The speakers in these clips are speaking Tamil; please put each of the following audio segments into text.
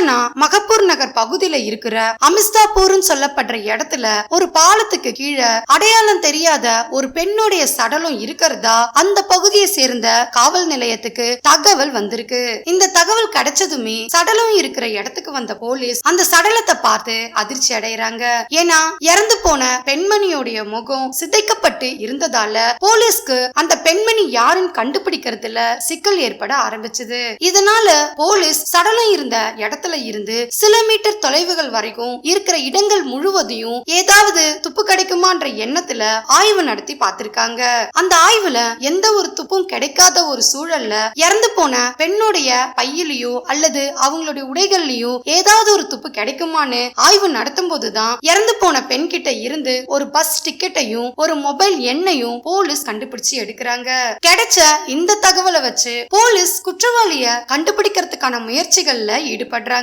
என்னன்னா மகப்பூர் நகர் பகுதியில இருக்கிற அமிஸ்தாபூர்னு சொல்லப்படுற இடத்துல ஒரு பாலத்துக்கு கீழே அடையாளம் தெரியாத ஒரு பெண்ணுடைய சடலம் இருக்கிறதா அந்த பகுதியை சேர்ந்த காவல் நிலையத்துக்கு தகவல் வந்திருக்கு. இந்த தகவல் கிடைச்சதுமே சடலம் இருக்கிற இடத்துக்கு வந்த போலீஸ் அந்த சடலத்தை பார்த்து அதிர்ச்சி அடையறாங்க ஏன்னா இறந்து போன பெண்மணியோடைய முகம் சிதைக்கப்பட்டு இருந்ததால போலீஸ்க்கு அந்த பெண்மணி யாருன்னு கண்டுபிடிக்கிறதுல சிக்கல் ஏற்பட ஆரம்பிச்சது. இதனால போலீஸ் சடலம் இருந்த இடத்துல இருந்து சில மீட்டர் தொலைவுகள் வரைக்கும் இருக்கிற இடங்கள் முழுவதையும் ஏதாவது துப்பு கிடைக்குமான்ற எண்ணத்துல ஆய்வு நடத்தி பார்த்திருக்காங்க. அந்த ஆய்வுல எந்த ஒரு துப்பும் கிடைக்காத ஒரு சூழல்ல இறந்து போன பெண்ணுடைய பையிலையோ அல்லது அவங்களுடைய உடைகள்லயோ ஏதாவது ஒரு துப்பு கிடைக்குமான்னு ஆய்வு நடத்தும் போதுதான் இறந்து போன பெண் கிட்ட இருந்து ஒரு பஸ் டிக்கெட்டையும் ஒரு மொபைல் எண்ணையும் போலீஸ் கண்டுபிடிச்சு எடுக்கிறாங்க. கிடைச்ச இந்த தகவலை வச்சு போலீஸ் குற்றவாளிய கண்டுபிடிக்கிறதுக்கான முயற்சிகள்ல ஈடுபடுறாங்க.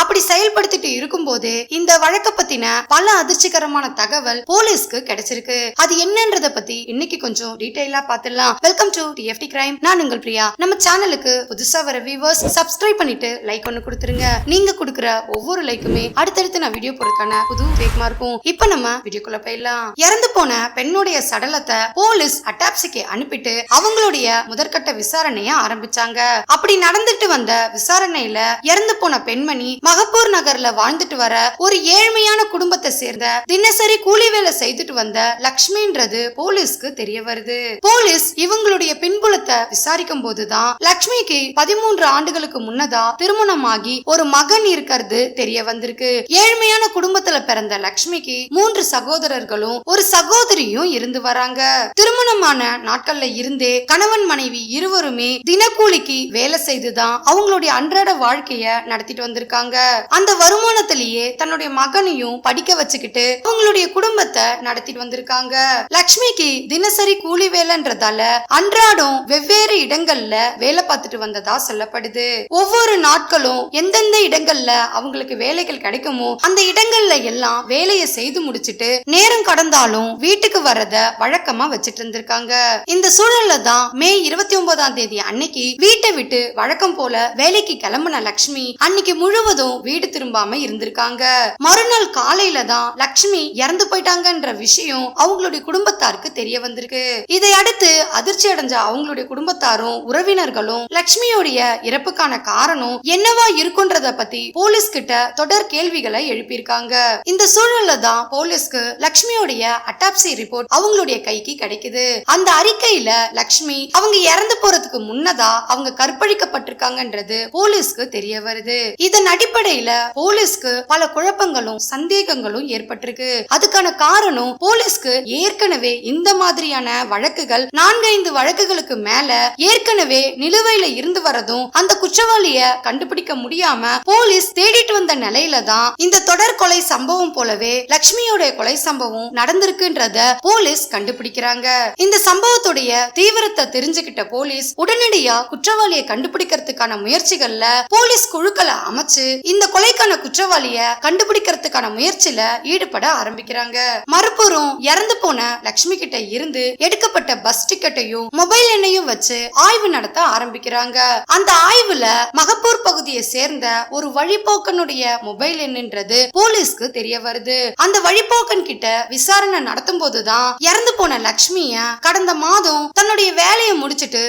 அப்படி செயல்படுத்திட்டு இருக்கும்போது இந்த வழக்க பத்தின பல அதிர்ச்சிகரமான தகவல் போலீஸ்க்கு கிடைச்சிருக்கு. அது என்னன்றத பத்தி இன்னைக்கு கொஞ்சம் டீடைலா பாத்துடலாம். வெல்கம் டு டிஎஃப்டி கிரைம் நான் உங்கள் பிரியா. நம்ம சேனலுக்கு புதுசா வர வியூவர்ஸ் சப்ஸ்கிரைப் பண்ணிட்டு லைக் ஒன்னு கொடுத்துருங்க. நீங்க கொடுக்குற ஒவ்வொரு லைக்குமே அடுத்தடுத்து நான் வீடியோ போடுறதுக்கான புது வேகமா இருக்கும். இப்ப நம்ம வீடியோக்குள்ள போயிடலாம். இறந்து போன பெண்ணுடைய சடலத்தை போலீஸ் அட்டாப்சிக்கு அனுப்பிட்டு அவங்களுடைய முதற்கட்ட விசாரணைய ஆரம்பிச்சாங்க. அப்படி நடந்துட்டு வந்த விசாரணையில இறந்து போன பெண் பெண்மணி மகப்பூர் நகர்ல வாழ்ந்துட்டு வர ஒரு ஏழ்மையான குடும்பத்தை சேர்ந்த தினசரி கூலி வேலை செய்துட்டு வந்த லக்ஷ்மின்றது போலீஸ்க்கு தெரிய வருது. போலீஸ் இவங்களுடைய பின்புலத்தை விசாரிக்கும் போதுதான் லக்ஷ்மிக்கு பதிமூன்று ஆண்டுகளுக்கு முன்னதா திருமணமாகி ஒரு மகன் இருக்கிறது தெரிய வந்திருக்கு. ஏழ்மையான குடும்பத்துல பிறந்த லக்ஷ்மிக்கு மூன்று சகோதரர்களும் ஒரு சகோதரியும் இருந்து வராங்க. திருமணமான நாட்கள்ல இருந்தே கணவன் மனைவி இருவருமே தினக்கூலிக்கு வேலை செய்துதான் அவங்களுடைய அன்றாட வாழ்க்கைய நடத்திட்டு வந்திருக்காங்க. அந்த வருமானத்திலேயே தன்னுடைய மகனையும் படிக்க வச்சுக்கிட்டு அவங்களுடைய குடும்பத்தை நடத்திட்டு வந்திருக்காங்க. லக்ஷ்மிக்கு தினசரி கூலி வேலைன்றதால அன்றாடம் வெவ்வேறு இடங்கள்ல வேலை பார்த்துட்டு வந்ததா சொல்லப்படுது. ஒவ்வொரு நாட்களும் எந்தெந்த இடங்கள்ல அவங்களுக்கு வேலைகள் கிடைக்குமோ அந்த இடங்கள்ல எல்லாம் வேலையை செய்து முடிச்சிட்டு நேரம் கடந்தாலும் வீட்டுக்கு வரத வழக்கமா வச்சிட்டு இருந்திருக்காங்க. இந்த சூழல்ல தான் மே இருபத்தி ஒன்பதாம் தேதி அன்னைக்கு வீட்டை விட்டு வழக்கம் போல வேலைக்கு கிளம்புன லக்ஷ்மி அன்னைக்கு முழுவதும் வீடு திரும்பாம இருந்திருக்காங்க. மறுநாள் காலையில தான் லக்ஷ்மி இறந்து போயிட்டாங்கன்ற விஷயம் அவங்களுடைய குடும்பத்தாருக்கு தெரிய வந்திருக்கு. இதை அடுத்து அதிர்ச்சி அடைஞ்ச அவங்களுடைய குடும்பத்தாரும் உறவினர்களும் லக்ஷ்மியோடைய இறப்புக்கான காரணம் என்னவா இருக்குன்றத பத்தி போலீஸ் கிட்ட தொடர் கேள்விகளை எழுப்பியிருக்காங்க. இந்த சூழல்ல தான் போலீஸ்க்கு லக்ஷ்மியோடைய அட்டாப்சி ரிப்போர்ட் அவங்களுடைய கைக்கு கிடைக்குது. அந்த அறிக்கையில லக்ஷ்மி அவங்க இறந்து போறதுக்கு முன்னதா அவங்க கற்பழிக்கப்பட்டிருக்காங்கன்றது போலீஸ்க்கு தெரிய வருது. இதன் அடிப்படையில போலீஸ்க்கு பல குழப்பங்களும் சந்தேகங்களும் ஏற்பட்டிருக்கு. அதுக்கான காரணம் போலீஸ்க்கு ஏற்கனவே இந்த மாதிரியான வழக்குகள் நான்கைந்து வழக்குகளுக்கு மேல ஏற்கனவே நிலுவையில இருந்து வரதும் அந்த குற்றவாளிய கண்டுபிடிக்க முடியாம போலீஸ் தேடிட்டு வந்த நிலையில தான் இந்த தொடர் கொலை சம்பவம் போலவே லக்ஷ்மியோட கொலை சம்பவம் நடந்திருக்குன்றத போலீஸ் கண்டுபிடிக்கிறாங்க. இந்த சம்பவத்துடைய தீவிரத்தை தெரிஞ்சுக்கிட்ட போலீஸ் உடனடியா குற்றவாளியை கண்டுபிடிக்கிறதுக்கான முயற்சிகள்ல போலீஸ் குழுக்களை அமைச்சு இந்த கொலைக்கான குற்றவாளிய கண்டுபிடிக்கிறதுக்கான முயற்சியில ஈடுபட ஆரம்பிக்கிறாங்க. மறுபுறம் இறந்து போன லக்ஷ்மி கிட்ட இருந்து எடுக்கப்பட்ட பஸ் டிக்கெட்டையும் மொபைல் எண்ணையும் வச்சு ஆய்வு நடத்த ஆரம்பிக்கிறாங்க. அந்த ஆய்வுல மகப்பூர் பகுதியை சேர்ந்த ஒரு வழிபோக்கனுடைய மொபைல் எண்ணுன்றது போலீஸ்க்கு தெரிய வருது. அந்த வழிபோக்கன் கிட்ட விசாரணை நடத்தும் போதுதான் இறந்து போன லக்ஷ்மிய கடந்த மாதம் தன்னுடைய வேலையை முடிச்சிட்டு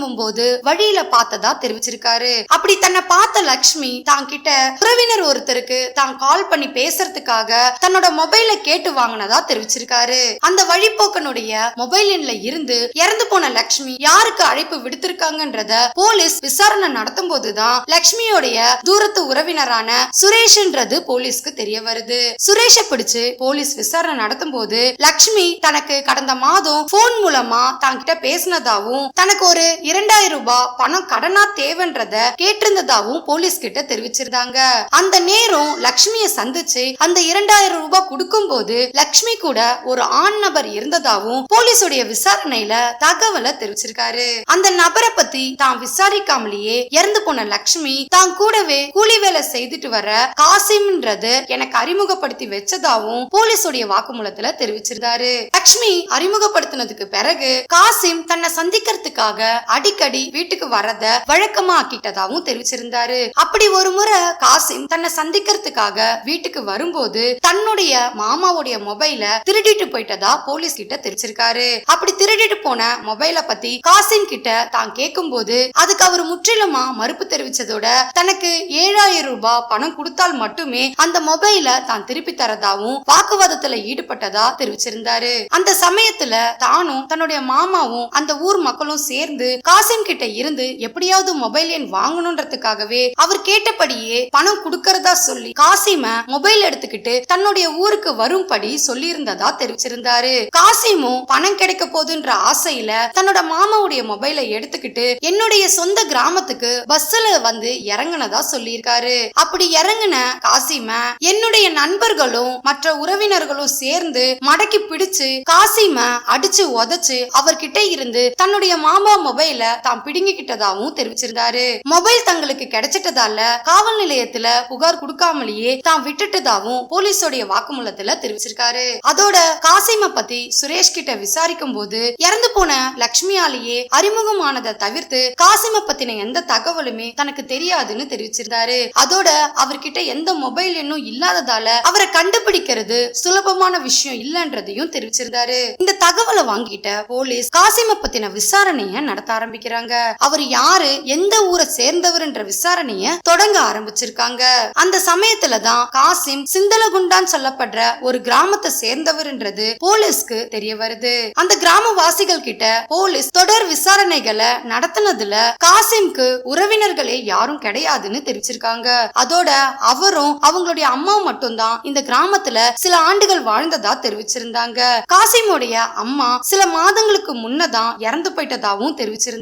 திரும்பும் போது வழியில பார்த்ததா தெரிவிச்சிருக்காரு. அப்படி தன்னை பார்த்த லக்ஷ்மி தான் கிட்ட உறவினர் ஒருத்தருக்கு தான் கால் பண்ணி பேசுறதுக்காக தன்னோட மொபைல கேட்டு வாங்கினதா தெரிவிச்சிருக்காரு. அந்த வழிபோக்கனுடைய மொபைல் எண்ல இருந்து இறந்து போன லக்ஷ்மி யாருக்கு அழைப்பு விடுத்திருக்காங்கன்றத போலீஸ் விசாரணை நடத்தும் போதுதான் லக்ஷ்மியோடைய தூரத்து உறவினரான சுரேஷ்ன்றது போலீஸ்க்கு தெரிய வருது. சுரேஷ பிடிச்சு போலீஸ் விசாரணை நடத்தும் போது லக்ஷ்மி தனக்கு கடந்த மாதம் போன் மூலமா தாங்கிட்ட பேசினதாவும் தனக்கு ஒரு இரண்டாயிரம் ரூபாய் பணம் கடனா தேவைன்றத கேட்டிருந்ததாகவும் போலீஸ் கிட்ட தெரிவிச்சிருந்தாங்க. அந்த நேரம் லக்ஷ்மிய சந்திச்சு அந்த இரண்டாயிரம் ரூபாய் கொடுக்கும் போது லக்ஷ்மி கூட ஒரு ஆண் நபர் இருந்ததாகவும் போலீஸுடைய விசாரணையில தகவலை தெரிவிச்சிருக்காரு. அந்த நபரை பத்தி தான் விசாரிக்காமலேயே இறந்து போன லக்ஷ்மி தான் கூடவே கூலி வேலை செய்துட்டு வர காசிம்ன்றது எனக்கு அறிமுகப்படுத்தி வச்சதாகவும் போலீஸுடைய வாக்குமூலத்துல தெரிவிச்சிருந்தாரு. லக்ஷ்மி அறிமுகப்படுத்தினதுக்கு பிறகு காசிம் தன்னை சந்திக்கிறதுக்காக அடிக்கடி வீட்டுக்கு வரத வழக்கமா ஆக்கிட்டதாகவும் தெரிவிச்சிருந்தாரு. அப்படி ஒரு முறை காசிம் தன்னை சந்திக்கிறதுக்காக வீட்டுக்கு வரும்போது தன்னுடைய மாமாவுடைய மொபைல திருடிட்டு போயிட்டதா போலீஸ் கிட்ட தெரிச்சிருக்காரு அப்படி திருடிட்டு போன மொபைல பத்தி காசிம் கிட்ட தான் கேட்கும்போது அதுக்கு அவர் முற்றிலுமா மறுப்பு தெரிவிச்சதோட தனக்கு ஏழாயிரம் ரூபாய் பணம் கொடுத்தால் மட்டுமே அந்த மொபைல தான் திருப்பி தரதாவும் வாக்குவாதத்துல ஈடுபட்டதா தெரிவிச்சிருந்தாரு. அந்த சமயத்துல தானும் தன்னுடைய மாமாவும் அந்த ஊர் மக்களும் சேர்ந்து காசிம் கிட்ட இருந்து எப்படியாவது மொபைல் எண் வாங்கணும்ன்றதுக்காகவே அவர் கேட்டபடியே பணம் கொடுக்கறதா சொல்லி காசிம மொபைல் எடுத்துக்கிட்டு தன்னுடைய ஊருக்கு வரும்படி சொல்லியிருந்ததா தெரிவிச்சிருந்தாரு. காசிமும் பணம் கிடைக்க போதுன்ற ஆசையில தன்னோட மாமாவுடைய மொபைலை எடுத்துக்கிட்டு என்னுடைய சொந்த கிராமத்துக்கு பஸ்ல வந்து இறங்குனதா சொல்லியிருக்காரு. அப்படி இறங்குன காசிம என்னுடைய நண்பர்களும் மற்ற உறவினர்களும் சேர்ந்து மடக்கி பிடிச்சு காசிம அடிச்சு உதைச்சு அவர்கிட்ட இருந்து தன்னுடைய மாமா மொபைல விசாரணையில தாம் பிடுங்கிக்கிட்டதாகவும் தெரிவிச்சிருந்தாரு. மொபைல் தங்களுக்கு கிடைச்சிட்டதால காவல் நிலையத்துல புகார் கொடுக்காமலேயே தாம் விட்டுட்டதாகவும் போலீஸோடைய வாக்குமூலத்துல தெரிவிச்சிருக்காரு. அதோட காசிம பத்தி சுரேஷ் கிட்ட விசாரிக்கும் போது இறந்து போன லக்ஷ்மியாலேயே அறிமுகமானதை தவிர்த்து காசிம பத்தின எந்த தகவலுமே தனக்கு தெரியாதுன்னு தெரிவிச்சிருந்தாரு. அதோட அவர்கிட்ட எந்த மொபைல் எண்ணும் இல்லாததால அவரை கண்டுபிடிக்கிறது சுலபமான விஷயம் இல்லன்றதையும் தெரிவிச்சிருந்தாரு. இந்த தகவலை வாங்கிட்ட போலீஸ் காசிம பத்தின விசாரணைய நடத்த ஆரம்பிக்கிறாங்க அவர் யாரு எந்த ஊரை சேர்ந்தவர்ன்ற விசாரணைய தொடங்க ஆரம்பிச்சிருக்காங்க. அந்த சமயத்துல தான் காசிம் சிந்தலகுண்டான் சொல்லப்படுற ஒரு கிராமத்தை சேர்ந்தவர்ன்றது போலீஸ்க்கு தெரிய வருது. அந்த கிராமவாசிகள் கிட்ட போலீஸ் தொடர் விசாரணைகளை நடத்தினதுல காசிம்க்கு உறவினர்களே யாரும் கிடையாதுன்னு தெரிவிச்சிருக்காங்க. அதோட அவரும் அவங்களுடைய அம்மா மட்டும்தான் இந்த கிராமத்துல சில ஆண்டுகள் வாழ்ந்ததா தெரிவிச்சிருந்தாங்க. காசிமுடைய அம்மா சில மாதங்களுக்கு முன்னதான் இறந்து போயிட்டதாவும் தெரிவிச்சிருந்தாங்க.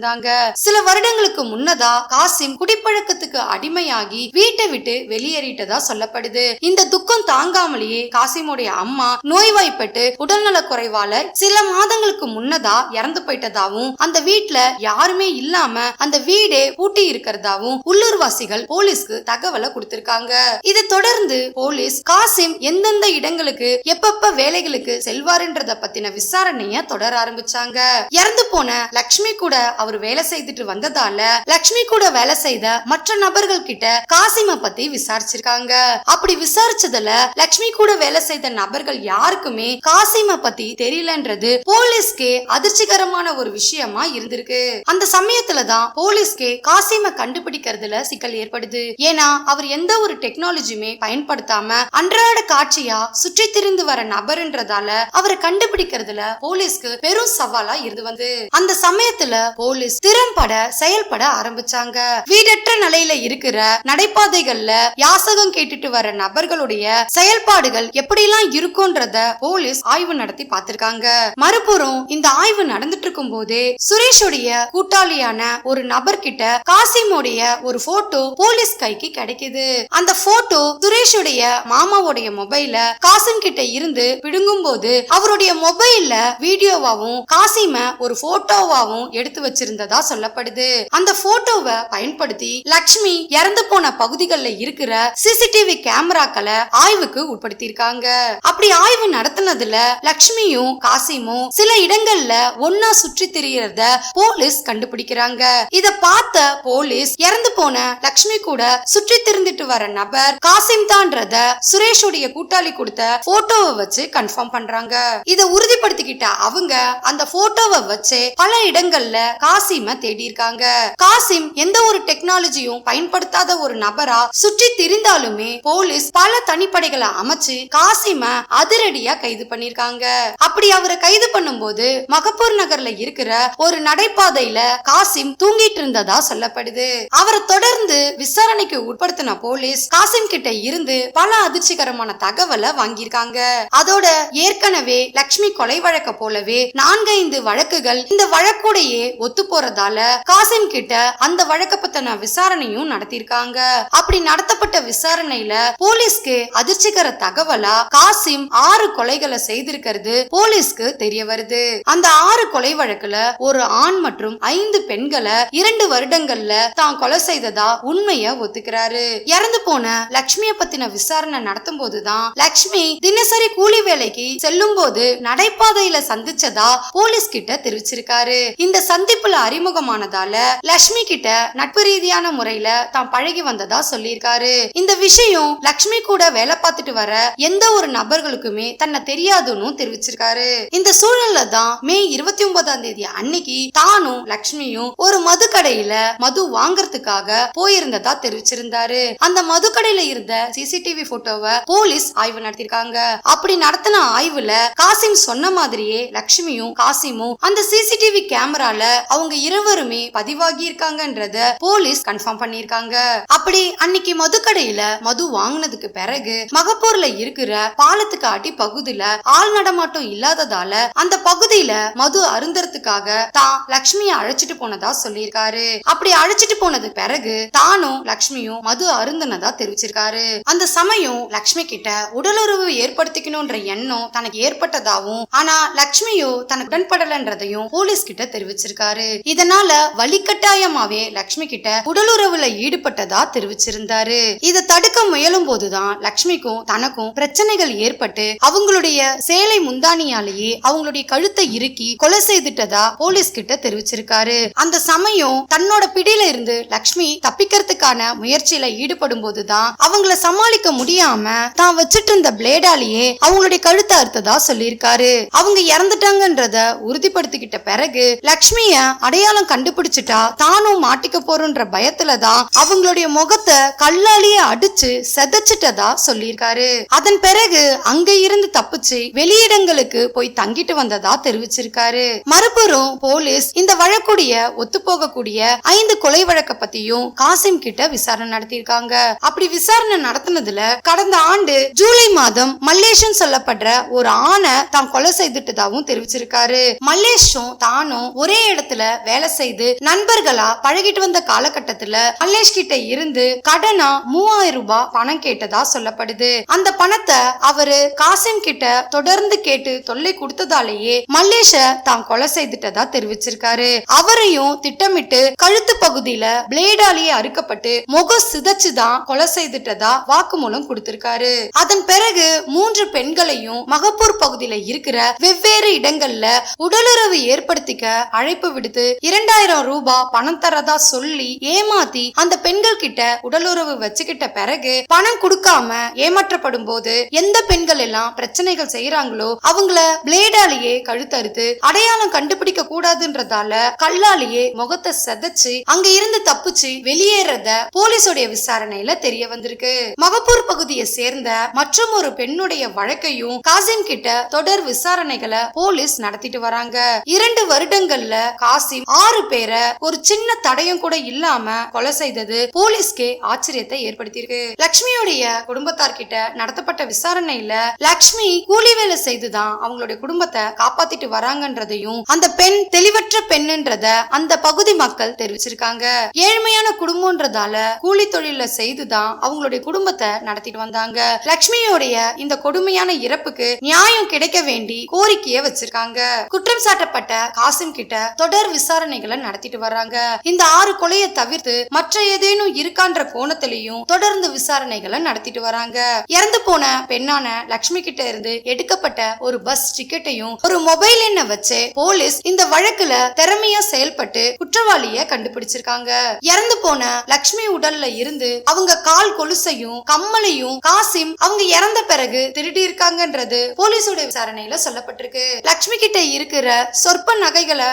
சில வருடங்களுக்கு முன்னதா காசிம் குடிப்பழக்கத்துக்கு அடிமையாகி வீட்டை விட்டு வெளியேறிட்டதா சொல்லப்படுது. இந்த துக்கம் தாங்காமலேயே காசிமுடைய அம்மா நோய்வாய்ப்பட்டு உடல்நல குறைவால சில மாதங்களுக்கு முன்னதா இறந்து போயிட்டதாவும் அந்த வீட்டுல யாருமே இல்லாம அந்த வீடே பூட்டி இருக்கிறதாவும் உள்ளூர்வாசிகள் போலீஸ்க்கு தகவலை கொடுத்திருக்காங்க. இதை தொடர்ந்து போலீஸ் காசிம் எந்தெந்த இடங்களுக்கு எப்பப்ப வேலைகளுக்கு செல்வாருன்றத பத்தின விசாரணைய தொடர ஆரம்பிச்சாங்க. இறந்து போன லக்ஷ்மி கூட அவர் வேலை செய்துட்டு வந்ததால லக்ஷ்மி கூட வேலை செய்த மற்ற நபர்கள் கிட்ட காசிம பத்தி விசாரிச்சிருக்காங்க. அப்படி விசாரிச்சதுல லக்ஷ்மி கூட வேலை செய்த நபர்கள் யாருக்குமே காசிம பத்தி தெரியலன்றது போலீஸ்க்கு அதிர்ச்சிகரமான ஒரு விஷயமா இருந்திருக்கு. அந்த சமயத்துலதான் தான் போலீஸ்க்கே காசிம கண்டுபிடிக்கிறதுல சிக்கல் ஏற்படுது. ஏன்னா அவர் எந்த ஒரு டெக்னாலஜியுமே பயன்படுத்தாம அன்றாட காட்சியா சுற்றி திரிந்து வர நபர்ன்றதால அவரை கண்டுபிடிக்கிறதுல போலீஸ்க்கு பெரும் சவாலா இருந்து வந்து. அந்த சமயத்துல போலீஸ் திறம்பட செயல்பட ஆரம்பிச்சாங்க. வீடற்ற நிலையில இருக்கிற நடைபாதைகள்ல யாசகம் கேட்டுட்டு வர நபர்களுடைய செயல்பாடுகள் எப்படிலாம் இருக்கும்ன்றத போலீஸ் ஆய்வு நடத்தி பார்த்திருக்காங்க. மறுபுறம் இந்த ஆய்வு நடந்துட்டு இருக்கும் போதே சுரேஷுடைய கூட்டாளியான ஒரு நபர் கிட்ட காசிமுடைய ஒரு போட்டோ போலீஸ் கைக்கு கிடைக்குது. அந்த போட்டோ சுரேஷுடைய மாமாவுடைய மொபைல காசிம் கிட்ட இருந்து பிடுங்கும் போது அவருடைய மொபைல்ல வீடியோவாவும் காசிம ஒரு போட்டோவாவும் எடுத்து வச்சிருந்ததா சொல்லப்படுது. அந்த போட்டோவை பயன்படுத்தி லக்ஷ்மி இறந்து போன பகுதிகளில் இருக்கிற சிசிடிவி கேமராக்களை ஆய்வுக்கு உட்படுத்தியிருக்காங்க. அப்படி ஆய்வு நடத்தினதுல லக்ஷ்மியும் காசிமும் சில இடங்கள்ல ஒன்னா சுற்றி திரியறத போலீஸ் கண்டுபிடிக்கிறாங்க. இத பார்த்த போலீஸ் இறந்து போன லக்ஷ்மி கூட சுற்றி திரிந்துட்டு வர நபர் காசிம் தான்றத சுரேஷுடைய கூட்டாளி கொடுத்த போட்டோவை வச்சு கன்ஃபார்ம் பண்றாங்க. இத உறுதிப்படுத்திக்கிட்ட அவங்க அந்த போட்டோவை வச்சு பல இடங்கள்ல காசிம தேடி இருக்காங்க காசிம் எந்த ஒரு டெக்னாலஜியும் பயன்படுத்தாத ஒரு நபரா சுற்றி திரிந்தாலுமே போலீஸ் பல தனிப்படைகளை அமைச்சு காசிம அதிரடியா கைது பண்ணிருக்காங்க அப்படி அவரை கைது பண்ணும்போது மகப்பூர் நகர்ல இருக்கிற ஒரு நடைபாதையில காசிம் தூங்கிட்டு இருந்ததா சொல்லப்படுது. அவரை தொடர்ந்து விசாரணைக்கு உட்படுத்தின போலீஸ் காசிம் கிட்ட இருந்து பல அதிர்ச்சிகரமான தகவலை வாங்கியிருக்காங்க. அதோட ஏற்கனவே லக்ஷ்மி கொலை வழக்க போலவே நான்கைந்து வழக்குகள் இந்த வழக்குடையே ஒத்து ஒத்து போறதால காசிம் கிட்ட அந்த வழக்க பத்தின விசாரணையும் நடத்திருக்காங்க அப்படி நடத்தப்பட்ட விசாரணையில போலீஸ்க்கு அதிர்ச்சிகர தகவலா காசிம் ஆறு கொலைகளை செய்திருக்கிறது போலீஸ்க்கு தெரிய வருது. அந்த ஆறு கொலை வழக்குல ஒரு ஆண் மற்றும் ஐந்து பெண்களை இரண்டு வருடங்கள்ல தான் கொலை செய்ததா உண்மைய ஒத்துக்கிறாரு. இறந்து போன லக்ஷ்மிய பத்தின விசாரணை நடத்தும் போதுதான் லக்ஷ்மி தினசரி கூலி வேலைக்கு செல்லும் போது நடைபாதையில சந்திச்சதா போலீஸ் கிட்ட தெரிவிச்சிருக்காரு. இந்த சந்திப்பு சந்திப்புல அறிமுகமானதால லக்ஷ்மி கிட்ட நட்பு ரீதியான முறையில தான் பழகி வந்ததா சொல்லியிருக்காரு. இந்த விஷயம் லக்ஷ்மி கூட வேலை பார்த்துட்டு வர எந்த ஒரு நபர்களுக்குமே தன்னை தெரியாதுன்னு தெரிவிச்சிருக்காரு. இந்த சூழல்ல தான் மே இருபத்தி ஒன்பதாம் தேதி அன்னைக்கு தானும் லக்ஷ்மியும் ஒரு மது கடையில மது வாங்குறதுக்காக போயிருந்ததா தெரிவிச்சிருந்தாரு. அந்த மது கடையில இருந்த சிசிடிவி போட்டோவை போலீஸ் ஆய்வு நடத்திருக்காங்க. அப்படி நடத்தின ஆய்வுல காசிம் சொன்ன மாதிரியே லக்ஷ்மியும் காசிமும் அந்த சிசிடிவி கேமரால அவங்க இருவருமே பதிவாகி இருக்காங்கன்றத போலீஸ் கன்ஃபார்ம் பண்ணிருக்காங்க அப்படி அன்னைக்கு மதுக்கடையில மது வாங்கினதுக்கு பிறகு மகப்பூர்ல இருக்கிற பாலத்துக்கு அடி பகுதியில ஆள் நடமாட்டம் இல்லாததால அந்த பகுதியில மது அருந்தறதுக்காக தான் லக்ஷ்மிய அழைச்சிட்டு போனதா சொல்லியிருக்காரு. அப்படி அழைச்சிட்டு போனது பிறகு தானும் லக்ஷ்மியும் மது அருந்தினதா தெரிவிச்சிருக்காரு. அந்த சமயம் லக்ஷ்மி கிட்ட உடலுறவு ஏற்படுத்திக்கணும்ன்ற எண்ணம் தனக்கு ஏற்பட்டதாகவும் ஆனா லக்ஷ்மியோ தனக்கு உடன்படலன்றதையும் போலீஸ் கிட்ட தெரிவிச்சிருக்காரு. இதனால வலிக்கட்டாயமாவே லக்ஷ்மி கிட்ட உடலுறவுல ஈடுபட்டதா தெரிவிச்சிருந்தாரு. இதை தடுக்க முயலும் போதுதான் லக்ஷ்மிக்கும் தனக்கும் பிரச்சனைகள் ஏற்பட்டு அவங்களுடைய சேலை முந்தானியாலேயே அவங்களுடைய கழுத்தை இறுக்கி கொலை செய்துட்டதா போலீஸ் கிட்ட தெரிவிச்சிருக்காரு. அந்த சமயம் தன்னோட பிடியில இருந்து லக்ஷ்மி தப்பிக்கிறதுக்கான முயற்சியில ஈடுபடும் போதுதான் அவங்கள சமாளிக்க முடியாம தான் வச்சிட்டு இருந்த பிளேடாலேயே அவங்களுடைய கழுத்தை அறுத்ததா சொல்லியிருக்காரு. அவங்க இறந்துட்டாங்கன்றத உறுதிப்படுத்திக்கிட்ட பிறகு லக்ஷ்மிய அடையாளம் கண்டுபிடிச்சிட்டா தானும் மாட்டிக்க போறோன்ற பயத்துல தான் அவங்களுடைய முகத்தை கல்லாலேயே அடிச்சு செதைச்சிட்டதா சொல்லியிருக்காரு. அதன் பிறகு அங்க இருந்து தப்பிச்சு வெளியிடங்களுக்கு போய் தங்கிட்டு வந்ததா தெரிவிச்சிருக்காரு. மறுபுறம் போலீஸ் இந்த வழக்குடைய ஒத்து போகக்கூடிய ஐந்து கொலை வழக்க பத்தியும் காசிம் கிட்ட விசாரணை நடத்தியிருக்காங்க. அப்படி விசாரணை நடத்தினதுல கடந்த ஆண்டு ஜூலை மாதம் மல்லேஷன் சொல்லப்படுற ஒரு ஆணை தான் கொலை செய்துட்டதாகவும் தெரிவிச்சிருக்காரு. மல்லேஷும் தானும் ஒரே இடத்துல வேலை செய்து நண்பர்களா பழகிட்டு வந்த காலகட்டத்துல மல்லேஷ் கிட்ட இருந்து கடனா மூவாயிரம் ரூபாய் பணம் கேட்டதா சொல்லப்படுது. அந்த பணத்தை அவரு காசிம் கிட்ட தொடர்ந்து கேட்டு தொல்லை கொடுத்ததாலேயே மல்லேஷ தான் கொலை செய்துட்டதா தெரிவிச்சிருக்காரு. அவரையும் திட்டமிட்டு கழுத்து பகுதியில பிளேடாலேயே அறுக்கப்பட்டு முகம் சிதைச்சுதான் கொலை செய்துட்டதா வாக்குமூலம் கொடுத்திருக்காரு. அதன் பிறகு மூன்று பெண்களையும் மகப்பூர் பகுதியில இருக்கிற வெவ்வேறு இடங்கள்ல உடலுறவு ஏற்படுத்திக்க அழைப்பு விடு விடுத்து இரண்டாயிரம் ரூபாய் பணம் தரதா சொல்லி ஏமாத்தி அந்த பெண்கள் கிட்ட உடலுறவு வச்சுக்கிட்ட பிறகு பணம் கொடுக்காம ஏமாற்றப்படும் போது எந்த பெண்கள் எல்லாம் பிரச்சனைகள் செய்யறாங்களோ அவங்கள பிளேடாலேயே கழுத்தறுத்து அடையாளம் கண்டுபிடிக்க கூடாதுன்றதால கல்லாலேயே முகத்தை செதைச்சு அங்க இருந்து தப்பிச்சு வெளியேறத போலீஸோடைய விசாரணையில தெரிய வந்திருக்கு. மகப்பூர் பகுதியை சேர்ந்த மற்றும் ஒரு பெண்ணுடைய வழக்கையும் காசிம் கிட்ட தொடர் விசாரணைகளை போலீஸ் நடத்திட்டு வராங்க. இரண்டு வருடங்கள்ல காசிம் ஆறு பேரை ஒரு சின்ன தடையும் கூட இல்லாம கொலை செய்தது போலீஸ்க்கே ஆச்சரியத்தை ஏற்படுத்தியிருக்கு. லக்ஷ்மியுடைய குடும்பத்தார் கிட்ட நடத்தப்பட்ட விசாரணையில லக்ஷ்மி கூலி வேலை செய்துதான் அவங்களுடைய குடும்பத்தை காப்பாத்திட்டு வராங்கன்றதையும் அந்த பெண் தெளிவற்ற பெண்ன்றத அந்த பகுதி மக்கள் தெரிவிச்சிருக்காங்க. ஏழ்மையான குடும்பம்ன்றதால கூலி தொழில செய்துதான் அவங்களுடைய குடும்பத்தை நடத்திட்டு வந்தாங்க. லக்ஷ்மியோடைய இந்த கொடுமையான இறப்புக்கு நியாயம் கிடைக்க வேண்டி கோரிக்கையை வச்சிருக்காங்க. குற்றம் சாட்டப்பட்ட காசிம் கிட்ட தொடர் விசாரணைகளை நடத்திட்டு வர்றாங்க. இந்த ஆறு கொலையை தவிர்த்து மற்ற ஏதேனும் இருக்கான்ற கோணத்திலையும் தொடர்ந்து விசாரணைகளை நடத்திட்டு வராங்க. இறந்து போன பெண்ணான லக்ஷ்மி கிட்ட இருந்து எடுக்கப்பட்ட ஒரு பஸ் டிக்கெட்டையும் ஒரு மொபைல் எண்ணை வச்சு போலீஸ் இந்த வழக்குல திறமையா செயல்பட்டு குற்றவாளிய கண்டுபிடிச்சிருக்காங்க. இறந்து போன லக்ஷ்மி உடல்ல இருந்து அவங்க கால் கொலுசையும் கம்மலையும் காசிம் அவங்க இறந்த பிறகு திருடி இருக்காங்கன்றது போலீஸோட விசாரணையில சொல்லப்பட்டிருக்கு. லக்ஷ்மி கிட்ட இருக்கிற சொற்ப நகைகளை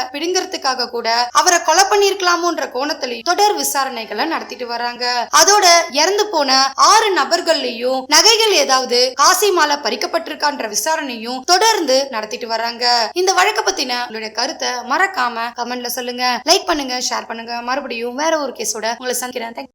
பிடுங்கறதுக்காக கூட அவரை கொலை பண்ணிருக்கலாமோன்ற கோணத்திலையும் தொடர் விசாரணைகளை நடத்திட்டு வராங்க. அதோட இறந்து போன ஆறு நபர்கள்லயும் நகைகள் ஏதாவது காசிமால பறிக்கப்பட்டிருக்கான்ற விசாரணையும் தொடர்ந்து நடத்திட்டு வராங்க. இந்த வழக்க பத்தின உங்களுடைய கருத்தை மறக்காம கமெண்ட்ல சொல்லுங்க. லைக் பண்ணுங்க ஷேர் பண்ணுங்க. மறுபடியும் வேற ஒரு கேஸோட உங்களை சந்திக்கிறேன்.